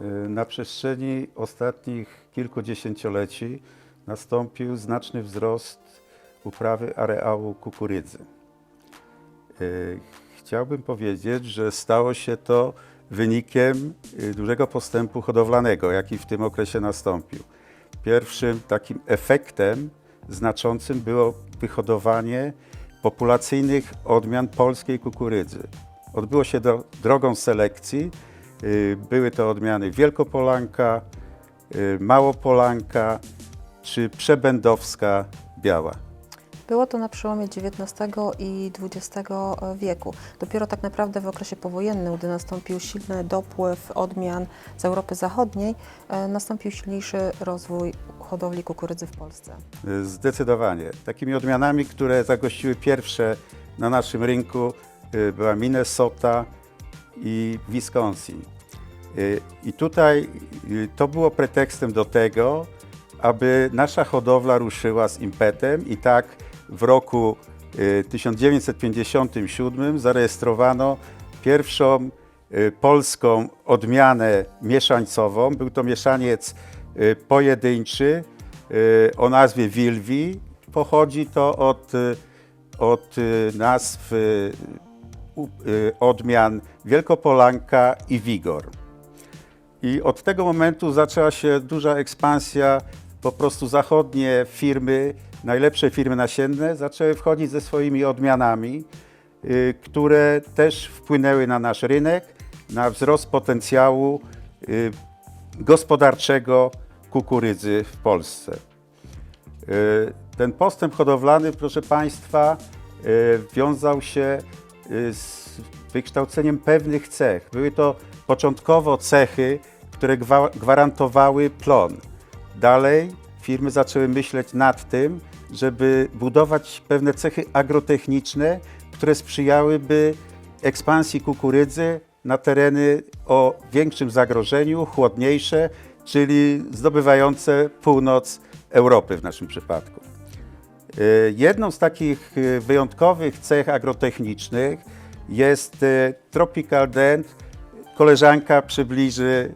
Y, Na przestrzeni ostatnich kilku dziesięcioleci nastąpił znaczny wzrost uprawy areału kukurydzy. Y, Chciałbym powiedzieć, że stało się to wynikiem y, dużego postępu hodowlanego, jaki w tym okresie nastąpił. Pierwszym takim efektem znaczącym było wyhodowanie populacyjnych odmian polskiej kukurydzy. Odbyło się do, drogą selekcji. Y, Były to odmiany Wielkopolanka, y, Małopolanka czy Przebędowska Biała. Było to na przełomie XIX i XX wieku. Dopiero tak naprawdę w okresie powojennym, gdy nastąpił silny dopływ odmian z Europy Zachodniej, e, nastąpił silniejszy rozwój hodowli kukurydzy w Polsce. Y, Zdecydowanie. Takimi odmianami, które zagościły pierwsze na naszym rynku była Minnesota i Wisconsin. Y, I tutaj y, to było pretekstem do tego, aby nasza hodowla ruszyła z impetem i tak w roku y, 1957 zarejestrowano pierwszą y, polską odmianę mieszańcową. Był to mieszaniec y, pojedynczy y, o nazwie Wilwi. Pochodzi to od, y, od y, nazw y, y, odmian Wielkopolanka i Wigor. I od tego momentu zaczęła się duża ekspansja. Po prostu zachodnie firmy, najlepsze firmy nasienne, zaczęły wchodzić ze swoimi odmianami, y, które też wpłynęły na nasz rynek, na wzrost potencjału y, gospodarczego kukurydzy w Polsce. Y, Ten postęp hodowlany, proszę Państwa, y, wiązał się y, z wykształceniem pewnych cech. Były to początkowo cechy, które gwa- gwarantowały plon. Dalej firmy zaczęły myśleć nad tym, żeby budować pewne cechy agrotechniczne, które sprzyjałyby ekspansji kukurydzy na tereny o większym zagrożeniu, chłodniejsze, czyli zdobywające północ Europy w naszym przypadku. Y, Jedną z takich y, wyjątkowych cech agrotechnicznych jest y, Tropical Dent. Koleżanka przybliży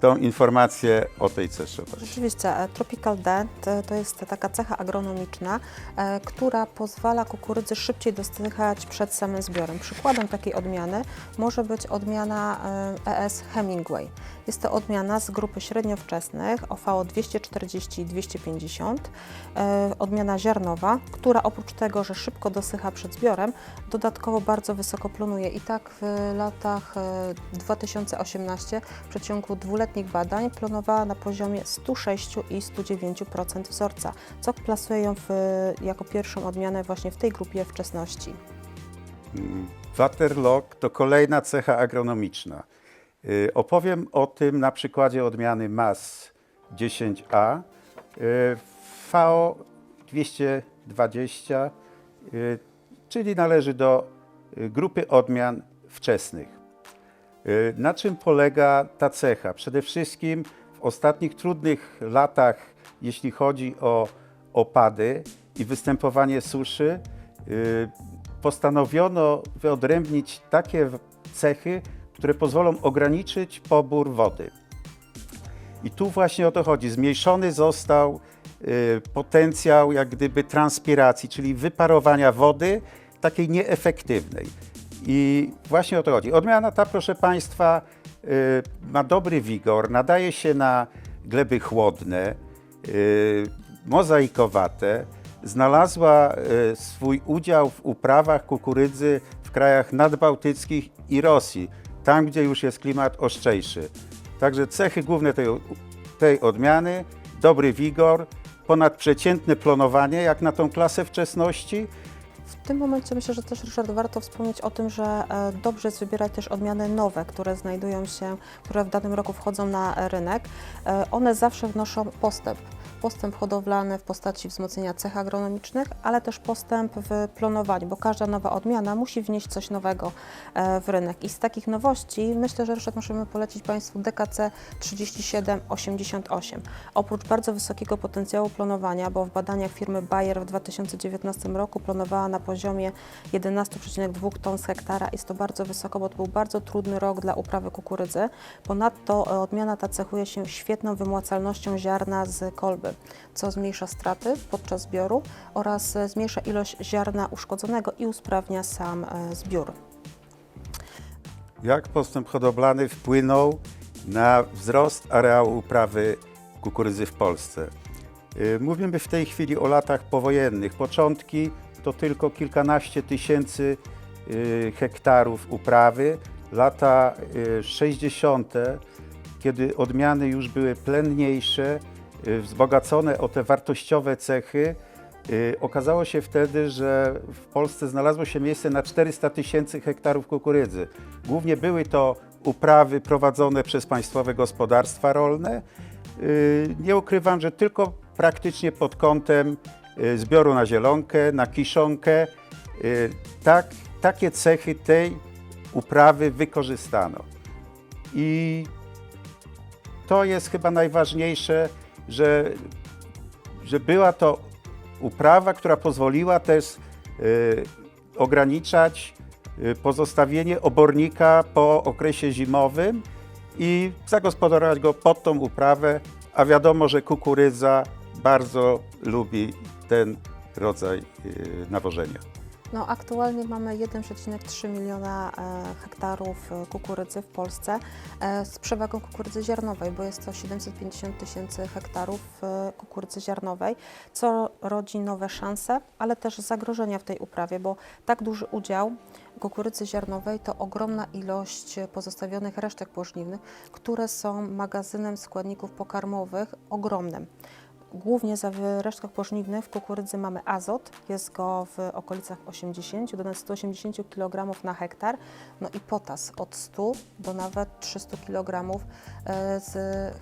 tą informację o tej cesze. Rzeczywiście, e, Tropical Dent e, to jest taka cecha agronomiczna, e, która pozwala kukurydzy szybciej dostychać przed samym zbiorem. Przykładem takiej odmiany może być odmiana e, ES Hemingway. Jest to odmiana z grupy średniowczesnych OVO 240 i 250, e, odmiana ziarnowa, która oprócz tego, że szybko dosycha przed zbiorem, dodatkowo bardzo wysoko plonuje. I tak w latach e, 2018 w przeciągu dwuletnich badań plonowała na poziomie 106 i 109% wzorca, co plasuje ją w, jako pierwszą odmianę właśnie w tej grupie wczesności. Waterlock to kolejna cecha agronomiczna. Y, Opowiem o tym na przykładzie odmiany MAS 10A y, VO 220, y, czyli należy do y, grupy odmian wczesnych. Y, Na czym polega ta cecha? Przede wszystkim w ostatnich trudnych latach, jeśli chodzi o opady i występowanie suszy, postanowiono wyodrębnić takie cechy, które pozwolą ograniczyć pobór wody. I tu właśnie o to chodzi. Zmniejszony został y, potencjał jak gdyby transpiracji, czyli wyparowania wody takiej nieefektywnej. I właśnie o to chodzi. Odmiana ta, proszę Państwa, y, ma dobry wigor, nadaje się na gleby chłodne, y, mozaikowate. Znalazła swój udział w uprawach kukurydzy w krajach nadbałtyckich i Rosji, tam gdzie już jest klimat ostrzejszy. Także cechy główne tej, tej odmiany, dobry wigor, ponadprzeciętne plonowanie jak na tą klasę wczesności, W tym momencie myślę, że też Ryszard warto wspomnieć o tym, że e, dobrze jest wybierać też odmiany nowe, które znajdują się, które w danym roku wchodzą na rynek. E, One zawsze wnoszą postęp. Postęp hodowlany w postaci wzmocnienia cech agronomicznych, ale też postęp w plonowaniu, bo każda nowa odmiana musi wnieść coś nowego e, w rynek. I z takich nowości myślę, że Ryszard możemy polecić Państwu DKC 3788. Oprócz bardzo wysokiego potencjału plonowania, bo w badaniach firmy Bayer w 2019 roku plonowała na poziomie 11,2 ton z hektara, jest to bardzo wysoko, bo to był bardzo trudny rok dla uprawy kukurydzy. Ponadto e, odmiana ta cechuje się świetną wymłacalnością ziarna z kolby, co zmniejsza straty podczas zbioru oraz e, zmniejsza ilość ziarna uszkodzonego i usprawnia sam e, zbiór. Jak postęp hodowlany wpłynął na wzrost areału uprawy kukurydzy w Polsce? Y, Mówimy w tej chwili o latach powojennych. Początki to tylko kilkanaście tysięcy y, hektarów uprawy. Lata y, 60., kiedy odmiany już były plenniejsze, wzbogacone o te wartościowe cechy, y, okazało się wtedy, że w Polsce znalazło się miejsce na 400 tysięcy hektarów kukurydzy. Głównie były to uprawy prowadzone przez państwowe gospodarstwa rolne. Y, Nie ukrywam, że tylko praktycznie pod kątem y, zbioru na zielonkę, na kiszonkę, y, tak, takie cechy tej uprawy wykorzystano. I to jest chyba najważniejsze, że, że była to uprawa, która pozwoliła też y, ograniczać y, pozostawienie obornika po okresie zimowym i zagospodarować go pod tą uprawę, a wiadomo, że kukurydza bardzo lubi ten rodzaj y, nawożenia. No, aktualnie mamy 1,3 miliona e, hektarów e, kukurydzy w Polsce e, z przewagą kukurydzy ziarnowej, bo jest to 750 tysięcy hektarów kukurydzy ziarnowej, co rodzi nowe szanse, ale też zagrożenia w tej uprawie, bo tak duży udział kukurydzy ziarnowej to ogromna ilość pozostawionych resztek pożniwnych, które są magazynem składników pokarmowych ogromnym. Głównie w resztkach pożniwnych w kukurydzy mamy azot, jest go w okolicach 80 do nawet 180 kg na hektar, no i potas od 100 do nawet 300 kg e, z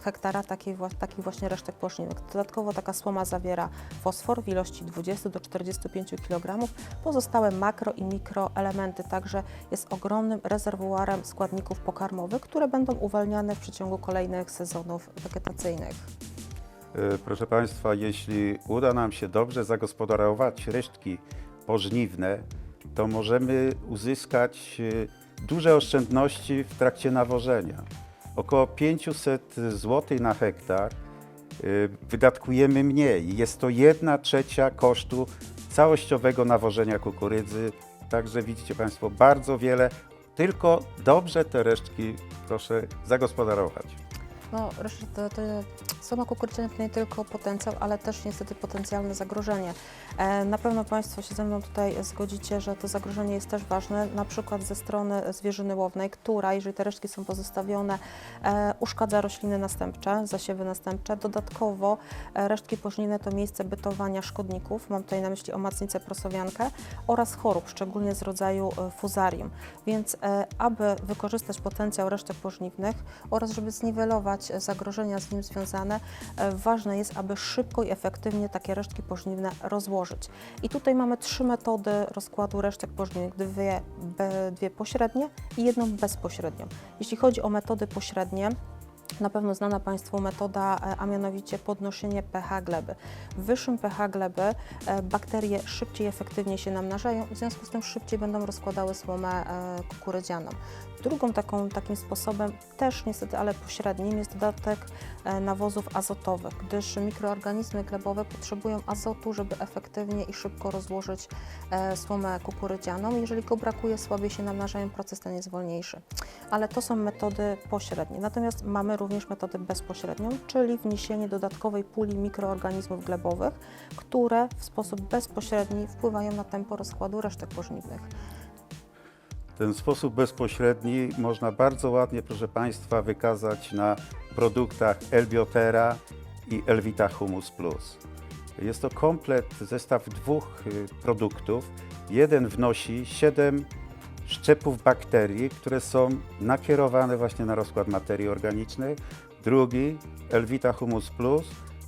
hektara takich właśnie resztek pożniwnych. Dodatkowo taka słoma zawiera fosfor w ilości 20 do 45 kg, pozostałe makro i mikroelementy, także jest ogromnym rezerwuarem składników pokarmowych, które będą uwalniane w przeciągu kolejnych sezonów wegetacyjnych. E, Proszę Państwa, jeśli uda nam się dobrze zagospodarować resztki pożniwne, to możemy uzyskać e, duże oszczędności w trakcie nawożenia. Około 500 zł na hektar e, wydatkujemy mniej. Jest to 1 trzecia kosztu całościowego nawożenia kukurydzy. Także widzicie Państwo bardzo wiele. Tylko dobrze te resztki proszę zagospodarować. No, Ryszard, to, to to nie tylko potencjał, ale też niestety potencjalne zagrożenie. E, na pewno Państwo się ze mną tutaj zgodzicie, że to zagrożenie jest też ważne, na przykład ze strony zwierzyny łownej, która, jeżeli te resztki są pozostawione, e, uszkadza rośliny następcze, zasiewy następcze. Dodatkowo e, resztki pożniwne to miejsce bytowania szkodników, mam tutaj na myśli omacnicę prosowiankę oraz chorób, szczególnie z rodzaju fuzarium. Więc aby wykorzystać potencjał resztek pożniwnych oraz żeby zniwelować zagrożenia z nim związane, e, ważne jest, aby szybko i efektywnie takie resztki pożniwne rozłożyć. I tutaj mamy trzy metody rozkładu resztek pożniwnych, dwie, dwie pośrednie i jedną bezpośrednią. Jeśli chodzi o metody pośrednie, na pewno znana Państwu metoda, e, a mianowicie podnoszenie pH gleby. W wyższym pH gleby e, bakterie szybciej i efektywniej się namnażają, w związku z tym szybciej będą rozkładały słomę kukurydzianą. Drugą taką, takim sposobem, też niestety, ale pośrednim, jest dodatek e, nawozów azotowych, gdyż mikroorganizmy glebowe potrzebują azotu, żeby efektywnie i szybko rozłożyć e, słomę kukurydzianą. Jeżeli go brakuje, słabiej się namnażają, proces ten jest wolniejszy. Ale to są metody pośrednie. Natomiast mamy również metodę bezpośrednią, czyli wniesienie dodatkowej puli mikroorganizmów glebowych, które w sposób bezpośredni wpływają na tempo rozkładu resztek pożniwnych. Ten sposób bezpośredni można bardzo ładnie, proszę Państwa, wykazać na produktach Elbiotera i Elvita Humus Plus. Jest to komplet, zestaw dwóch y, produktów. Jeden wnosi 7 szczepów bakterii, które są nakierowane właśnie na rozkład materii organicznej. Drugi, Elvita Humus Plus,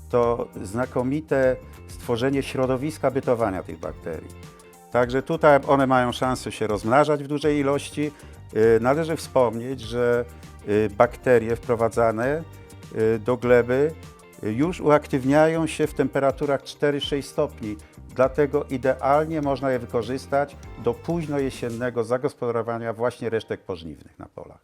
to znakomite stworzenie środowiska bytowania tych bakterii. Także tutaj one mają szansę się rozmnażać w dużej ilości. Y, Należy wspomnieć, że y, bakterie wprowadzane y, do gleby już uaktywniają się w temperaturach 4-6 stopni. Dlatego idealnie można je wykorzystać do późno jesiennego zagospodarowania właśnie resztek pożniwnych na polach.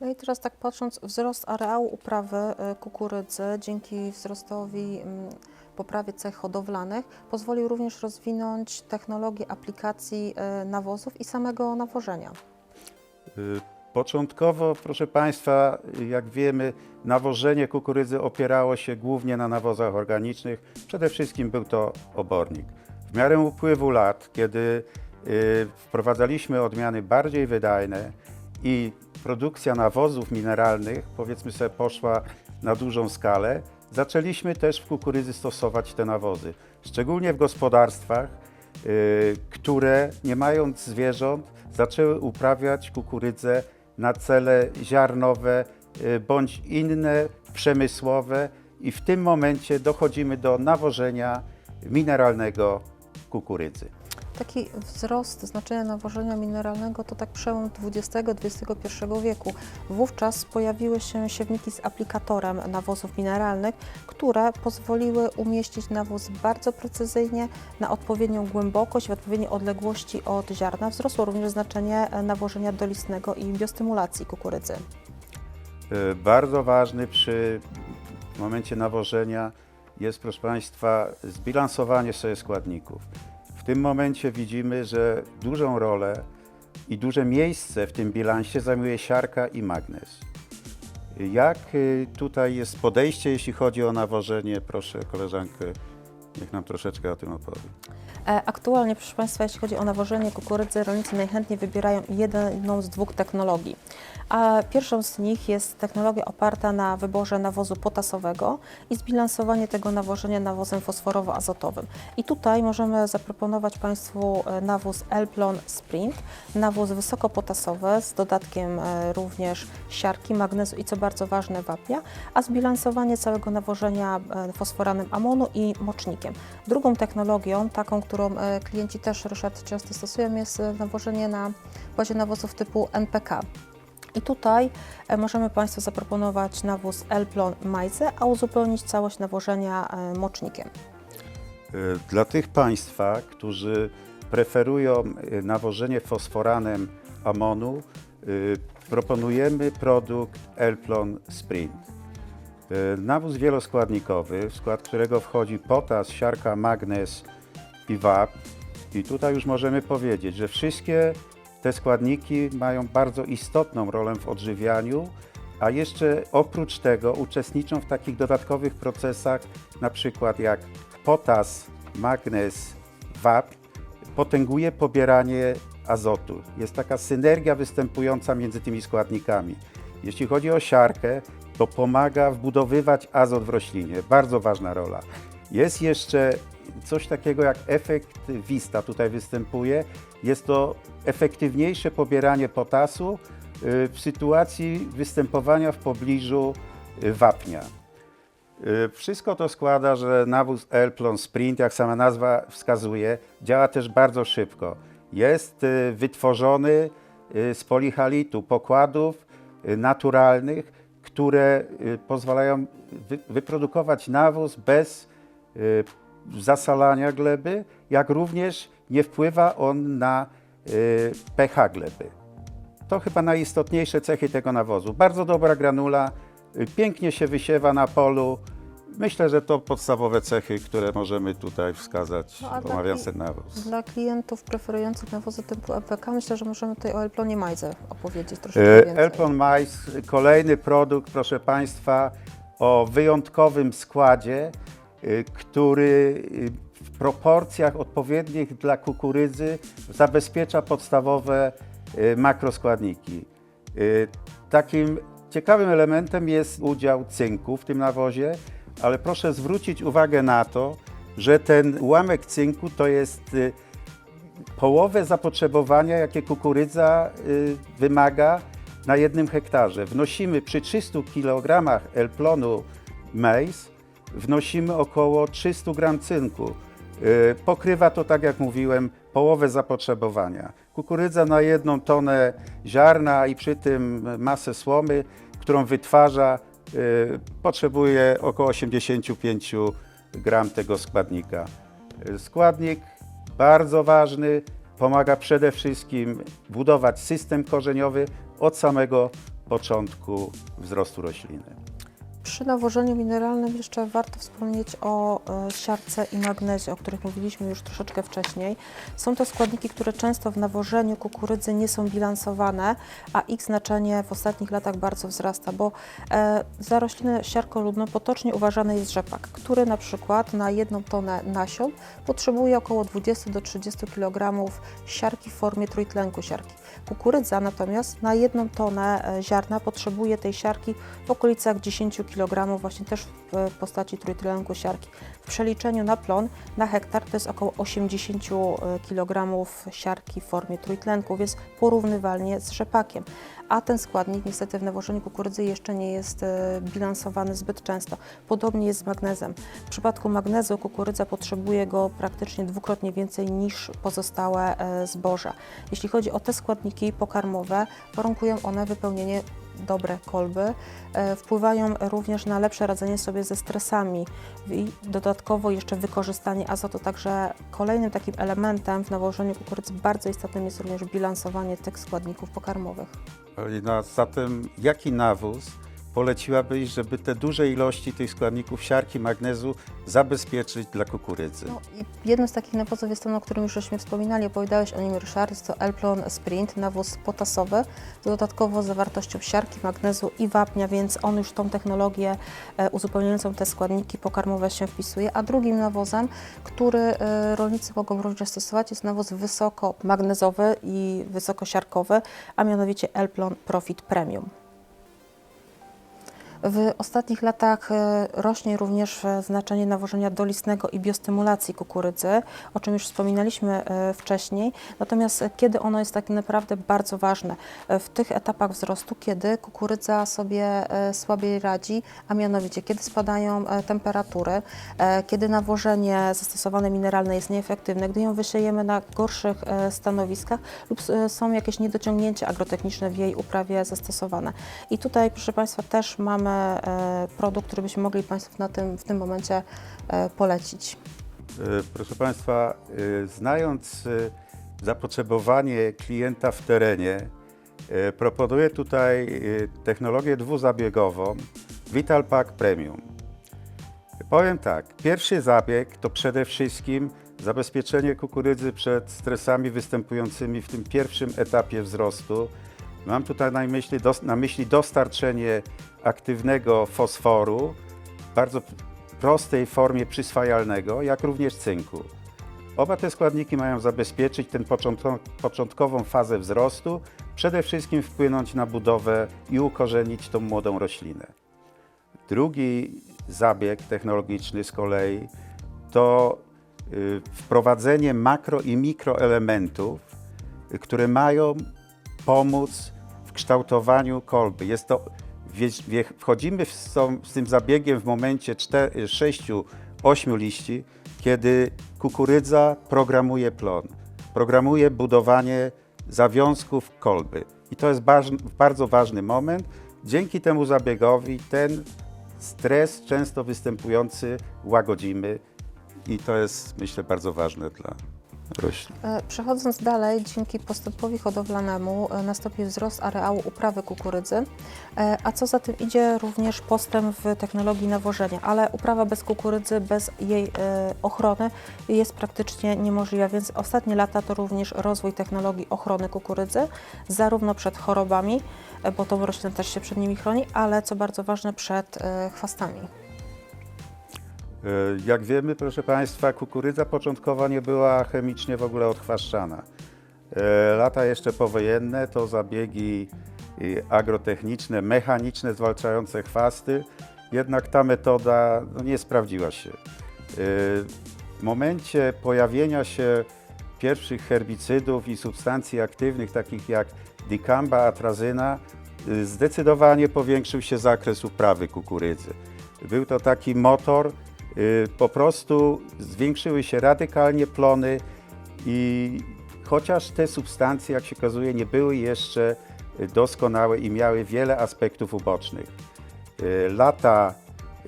No i teraz tak patrząc, wzrost areału uprawy kukurydzy dzięki wzrostowi mm, poprawie cech hodowlanych pozwolił również rozwinąć technologię aplikacji y, nawozów i samego nawożenia. Y, Początkowo, proszę Państwa, jak wiemy, nawożenie kukurydzy opierało się głównie na nawozach organicznych. Przede wszystkim był to obornik. W miarę upływu lat, kiedy y, wprowadzaliśmy odmiany bardziej wydajne i produkcja nawozów mineralnych, powiedzmy sobie, poszła na dużą skalę, zaczęliśmy też w kukurydzy stosować te nawozy. Szczególnie w gospodarstwach, y, które nie mając zwierząt, zaczęły uprawiać kukurydzę na cele ziarnowe y, bądź inne przemysłowe i w tym momencie dochodzimy do nawożenia mineralnego kukurydzy. Taki wzrost znaczenia nawożenia mineralnego to tak przełom XX-XXI wieku. Wówczas pojawiły się siewniki z aplikatorem nawozów mineralnych, które pozwoliły umieścić nawóz bardzo precyzyjnie na odpowiednią głębokość, w odpowiedniej odległości od ziarna. Wzrosło również znaczenie e, nawożenia dolistnego i biostymulacji kukurydzy. Y, Bardzo ważny przy momencie nawożenia jest, proszę Państwa, zbilansowanie sobie składników. W tym momencie widzimy, że dużą rolę i duże miejsce w tym bilansie zajmuje siarka i magnez. Jak y, tutaj jest podejście, jeśli chodzi o nawożenie? Proszę koleżankę, niech nam troszeczkę o tym opowie. E, Aktualnie, proszę Państwa, jeśli chodzi o nawożenie kukurydzy, rolnicy najchętniej wybierają jedną z dwóch technologii. A pierwszą z nich jest technologia oparta na wyborze nawozu potasowego i zbilansowanie tego nawożenia nawozem fosforowo-azotowym. I tutaj możemy zaproponować Państwu e, nawóz Elplon Sprint, nawóz wysokopotasowy z dodatkiem e, również siarki, magnezu i co bardzo ważne wapnia, a zbilansowanie całego nawożenia e, fosforanem amonu i mocznikiem. Drugą technologią, taką, którą klienci też Ryszard często stosują, jest nawożenie na bazie nawozów typu NPK. I tutaj e, możemy Państwu zaproponować nawóz Elplon Majze, a uzupełnić całość nawożenia e, mocznikiem. Y, Dla tych Państwa, którzy preferują nawożenie fosforanem amonu, proponujemy produkt Elplon Sprint. Nawóz wieloskładnikowy, w skład którego wchodzi potas, siarka, magnez i wapń. I tutaj już możemy powiedzieć, że wszystkie te składniki mają bardzo istotną rolę w odżywianiu, a jeszcze oprócz tego uczestniczą w takich dodatkowych procesach, na przykład jak potas, magnez, wapń, potęguje pobieranie azotu. Jest taka synergia występująca między tymi składnikami. Jeśli chodzi o siarkę, to pomaga wbudowywać azot w roślinie. Bardzo ważna rola. Jest jeszcze coś takiego jak efekt Vista tutaj występuje. Jest to efektywniejsze pobieranie potasu y, w sytuacji występowania w pobliżu y, wapnia. Y, Wszystko to składa, że nawóz Elplon Sprint, jak sama nazwa wskazuje, działa też bardzo szybko. Jest wytworzony z polichalitu pokładów naturalnych, które pozwalają wy- wyprodukować nawóz bez zasalania gleby, jak również nie wpływa on na y, pH gleby. To chyba najistotniejsze cechy tego nawozu. Bardzo dobra granula, y, pięknie się wysiewa na polu. Myślę, że to podstawowe cechy, które możemy tutaj wskazać, No, omawiając ten nawóz. Dla klientów preferujących nawozy typu NPK myślę, że możemy tutaj o Elplonie Majze opowiedzieć troszeczkę E, więcej. Elpon Mais, kolejny produkt, proszę Państwa, o wyjątkowym składzie, y, który y, w proporcjach odpowiednich dla kukurydzy zabezpiecza podstawowe y, makroskładniki. Y, Takim ciekawym elementem jest udział cynku w tym nawozie, ale proszę zwrócić uwagę na to, że ten ułamek cynku to jest y, połowę zapotrzebowania, jakie kukurydza y, wymaga na jednym hektarze. Wnosimy przy 300 kg elplonu maize wnosimy około 300 gram cynku. Y, Pokrywa to, tak jak mówiłem, połowę zapotrzebowania. Kukurydza na jedną tonę ziarna i przy tym masę słomy, którą wytwarza, y, potrzebuje około 85 gram tego składnika. Y, Składnik bardzo ważny, pomaga przede wszystkim budować system korzeniowy od samego początku wzrostu rośliny. Przy nawożeniu mineralnym jeszcze warto wspomnieć o e, siarce i magnezie, o których mówiliśmy już troszeczkę wcześniej. Są to składniki, które często w nawożeniu kukurydzy nie są bilansowane, a ich znaczenie w ostatnich latach bardzo wzrasta, bo e, za roślinę siarkoludną potocznie uważany jest rzepak, który na przykład na jedną tonę nasion potrzebuje około 20 do 30 kg siarki w formie trójtlenku siarki. Kukurydza natomiast na jedną tonę e, ziarna potrzebuje tej siarki w okolicach 10 kg, właśnie też w postaci trójtlenku siarki. W przeliczeniu na plon na hektar to jest około 80 kg siarki w formie trójtlenku, więc porównywalnie z rzepakiem. A ten składnik niestety w nawożeniu kukurydzy jeszcze nie jest e, bilansowany zbyt często. Podobnie jest z magnezem. W przypadku magnezu kukurydza potrzebuje go praktycznie dwukrotnie więcej niż pozostałe e, zboża. Jeśli chodzi o te składniki pokarmowe, warunkują one wypełnienie dobre kolby, e, wpływają również na lepsze radzenie sobie ze stresami i dodatkowo jeszcze wykorzystanie azotu. Także kolejnym takim elementem w nawożeniu kukurydzy bardzo istotnym jest również bilansowanie tych składników pokarmowych. Paulina, zatem jaki nawóz poleciłabyś, żeby te duże ilości tych składników siarki, magnezu zabezpieczyć dla kukurydzy? No, i jednym z takich nawozów jest ten, o którym już żeśmy wspominali, opowiadałeś o nim Ryszard, jest to Elplon Sprint, nawóz potasowy, z dodatkowo zawartością siarki, magnezu i wapnia, więc on już tą technologię e, uzupełniającą te składniki pokarmowe się wpisuje. A drugim nawozem, który e, rolnicy mogą również stosować, jest nawóz wysokomagnezowy i wysokosiarkowy, a mianowicie Elplon Profit Premium. W ostatnich latach e, rośnie również e, znaczenie nawożenia dolistnego i biostymulacji kukurydzy, o czym już wspominaliśmy e, wcześniej. Natomiast kiedy ono jest tak naprawdę bardzo ważne? W tych etapach wzrostu, kiedy kukurydza sobie słabiej radzi, a mianowicie kiedy spadają temperatury, kiedy nawożenie zastosowane mineralne jest nieefektywne, gdy ją wysiejemy na gorszych stanowiskach lub są jakieś niedociągnięcia agrotechniczne w jej uprawie zastosowane. I tutaj, proszę Państwa, też mamy e, produkt, który byśmy mogli Państwu na tym, w tym momencie e, polecić. E, Proszę Państwa, znając zapotrzebowanie klienta w terenie, proponuję tutaj technologię dwuzabiegową Vital Pack Premium. Powiem tak, pierwszy zabieg to przede wszystkim zabezpieczenie kukurydzy przed stresami występującymi w tym pierwszym etapie wzrostu. Mam tutaj na myśli, na myśli dostarczenie aktywnego fosforu w bardzo prostej formie przyswajalnego, jak również cynku. Oba te składniki mają zabezpieczyć tę początko- początkową fazę wzrostu, przede wszystkim wpłynąć na budowę i ukorzenić tą młodą roślinę. Drugi zabieg technologiczny z kolei to y, wprowadzenie makro i mikroelementów, y, które mają pomóc w kształtowaniu kolby. Jest to, wchodzimy z, z tym zabiegiem w momencie 6-8 liści, kiedy kukurydza programuje plon, programuje budowanie zawiązków kolby. I to jest baż, bardzo ważny moment. Dzięki temu zabiegowi ten stres często występujący łagodzimy i to jest, myślę, bardzo ważne dla roślin. E, Przechodząc dalej, dzięki postępowi hodowlanemu e, nastąpił wzrost areału uprawy kukurydzy, e, a co za tym idzie również postęp w technologii nawożenia, ale uprawa bez kukurydzy, bez jej ochrony jest praktycznie niemożliwa, więc ostatnie lata to również rozwój technologii ochrony kukurydzy, zarówno przed chorobami, bo tą roślinę też się przed nimi chroni, ale co bardzo ważne, przed chwastami. E, Jak wiemy, proszę Państwa, kukurydza początkowo nie była chemicznie w ogóle odchwaszczana. E, Lata jeszcze powojenne to zabiegi y, agrotechniczne, mechaniczne zwalczające chwasty, jednak ta metoda no, nie sprawdziła się. E, W momencie pojawienia się pierwszych herbicydów i substancji aktywnych, takich jak dicamba, atrazyna, zdecydowanie powiększył się zakres uprawy kukurydzy. Był to taki motor po prostu zwiększyły się radykalnie plony i chociaż te substancje, jak się okazuje, nie były jeszcze y, doskonałe i miały wiele aspektów ubocznych. Y, Lata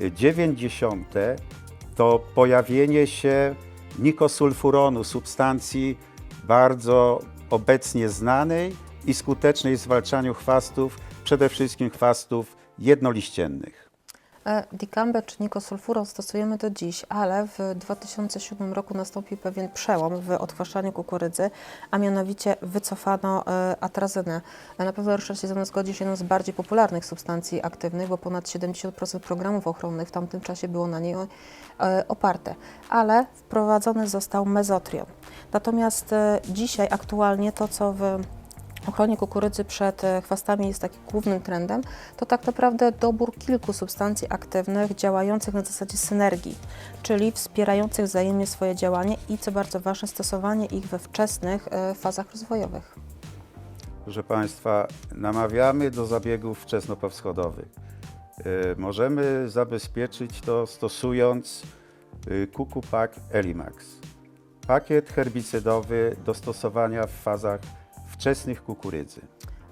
y, 90. to pojawienie się nikosulfuronu, substancji bardzo obecnie znanej i skutecznej w zwalczaniu chwastów, przede wszystkim chwastów jednoliściennych. E, Dicambę czy nikosulfuron stosujemy do dziś, ale w 2007 roku nastąpił pewien przełom w odchwaszczaniu kukurydzy, a mianowicie wycofano e, atrazynę. E, Na pewno Ryszard się ze mną zgodzi, jedną z bardziej popularnych substancji aktywnych, bo ponad 70% programów ochronnych w tamtym czasie było na niej oparte, ale wprowadzony został mezotrion. Natomiast dzisiaj aktualnie to, co w ochronie kukurydzy przed e, chwastami jest takim głównym trendem, to tak naprawdę dobór kilku substancji aktywnych działających na zasadzie synergii, czyli wspierających wzajemnie swoje działanie i co bardzo ważne, stosowanie ich we wczesnych e, fazach rozwojowych. Proszę Państwa, namawiamy do zabiegów wczesnopowschodowych. Y, Możemy zabezpieczyć to stosując y, Kukupak Elimax. Pakiet herbicydowy do stosowania w fazach wczesnych kukurydzy.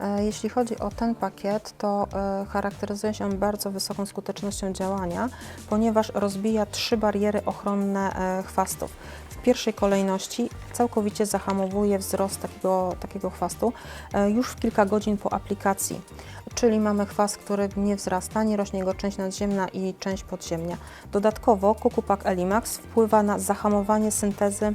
E, Jeśli chodzi o ten pakiet, to e, charakteryzuje się on bardzo wysoką skutecznością działania, ponieważ rozbija trzy bariery ochronne e, chwastów. W pierwszej kolejności całkowicie zahamowuje wzrost takiego, takiego chwastu już w kilka godzin po aplikacji. Czyli mamy chwast, który nie wzrasta, nie rośnie jego część nadziemna i część podziemnia. Dodatkowo Kukupak Elimax wpływa na zahamowanie syntezy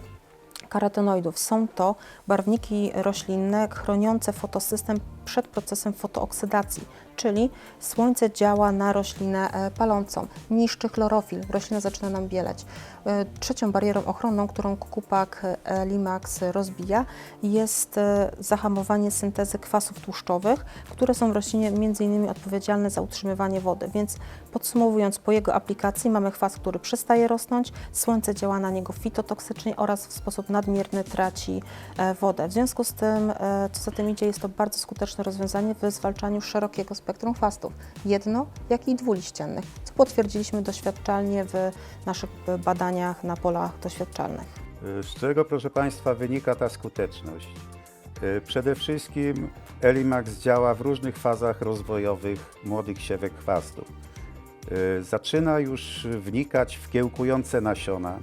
karotenoidów. Są to barwniki roślinne chroniące fotosystem przed procesem fotooksydacji, czyli słońce działa na roślinę e, palącą, niszczy chlorofil, roślina zaczyna nam bieleć. E, Trzecią barierą ochronną, którą Kukupak e, Limax rozbija, jest zahamowanie syntezy kwasów tłuszczowych, które są w roślinie m.in. odpowiedzialne za utrzymywanie wody. Więc podsumowując, po jego aplikacji mamy kwas, który przestaje rosnąć, słońce działa na niego fitotoksycznie oraz w sposób nadmierny traci wodę. W związku z tym, co za tym idzie, jest to bardzo skuteczne rozwiązanie w zwalczaniu szerokiego spektrum chwastów, jedno, jak i dwuliściennych, co potwierdziliśmy doświadczalnie w naszych e, badaniach na polach doświadczalnych. Y, Z czego, proszę Państwa, wynika ta skuteczność? Y, Przede wszystkim Elimax działa w różnych fazach rozwojowych młodych siewek chwastów. Zaczyna już wnikać w kiełkujące nasiona.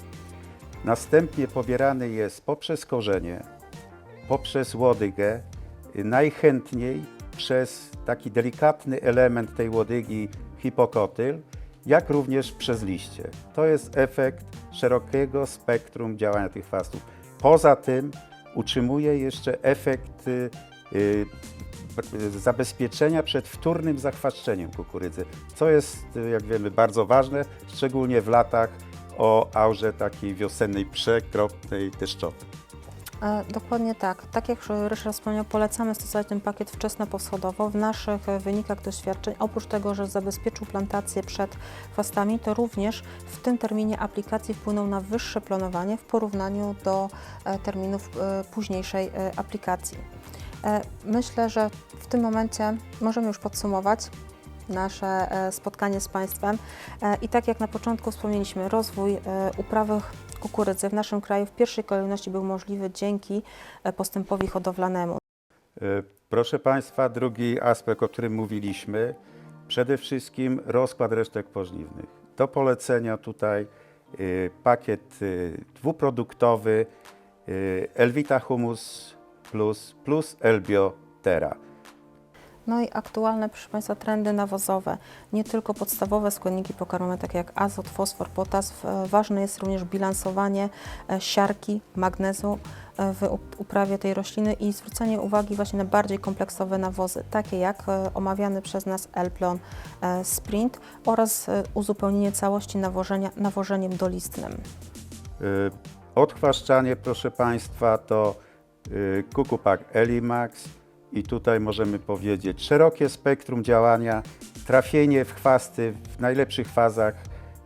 Następnie pobierany jest poprzez korzenie, poprzez łodygę, najchętniej przez taki delikatny element tej łodygi hipokotyl, jak również przez liście. To jest efekt szerokiego spektrum działania tych chwastów. Poza tym utrzymuje jeszcze efekt y, y, zabezpieczenia przed wtórnym zachwaszczeniem kukurydzy, co jest, y, jak wiemy, bardzo ważne, szczególnie w latach o aurze takiej wiosennej, przekropnej, deszczowej. E, Dokładnie tak. Tak jak Ryszard wspomniał, polecamy stosować ten pakiet wczesnoposchodowo. W naszych wynikach doświadczeń, oprócz tego, że zabezpieczył plantację przed chwastami, to również w tym terminie aplikacji wpłynął na wyższe planowanie w porównaniu do e, terminów e, późniejszej aplikacji. Myślę, że w tym momencie możemy już podsumować nasze spotkanie z Państwem. I tak jak na początku wspomnieliśmy, rozwój uprawy kukurydzy w naszym kraju w pierwszej kolejności był możliwy dzięki e, postępowi hodowlanemu. E, Proszę Państwa, drugi aspekt, o którym mówiliśmy, przede wszystkim rozkład resztek pożniwnych. Do polecenia tutaj e, pakiet dwuproduktowy Elvita Humus Plus plus Elbio Terra. No i aktualne, proszę Państwa, trendy nawozowe. Nie tylko podstawowe składniki pokarmowe, takie jak azot, fosfor, potas. W- Ważne jest również bilansowanie e, siarki, magnezu e, w up- uprawie tej rośliny i zwrócenie uwagi właśnie na bardziej kompleksowe nawozy, takie jak e, omawiany przez nas Elplon e, Sprint oraz e, uzupełnienie całości nawożenia nawożeniem dolistnym. Odchwaszczanie, proszę Państwa, to Kukupak Elimax i tutaj możemy powiedzieć szerokie spektrum działania, trafienie w chwasty w najlepszych fazach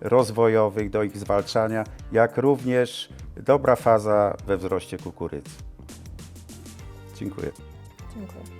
rozwojowych do ich zwalczania, jak również dobra faza we wzroście kukurydzy. Dziękuję. Dziękuję.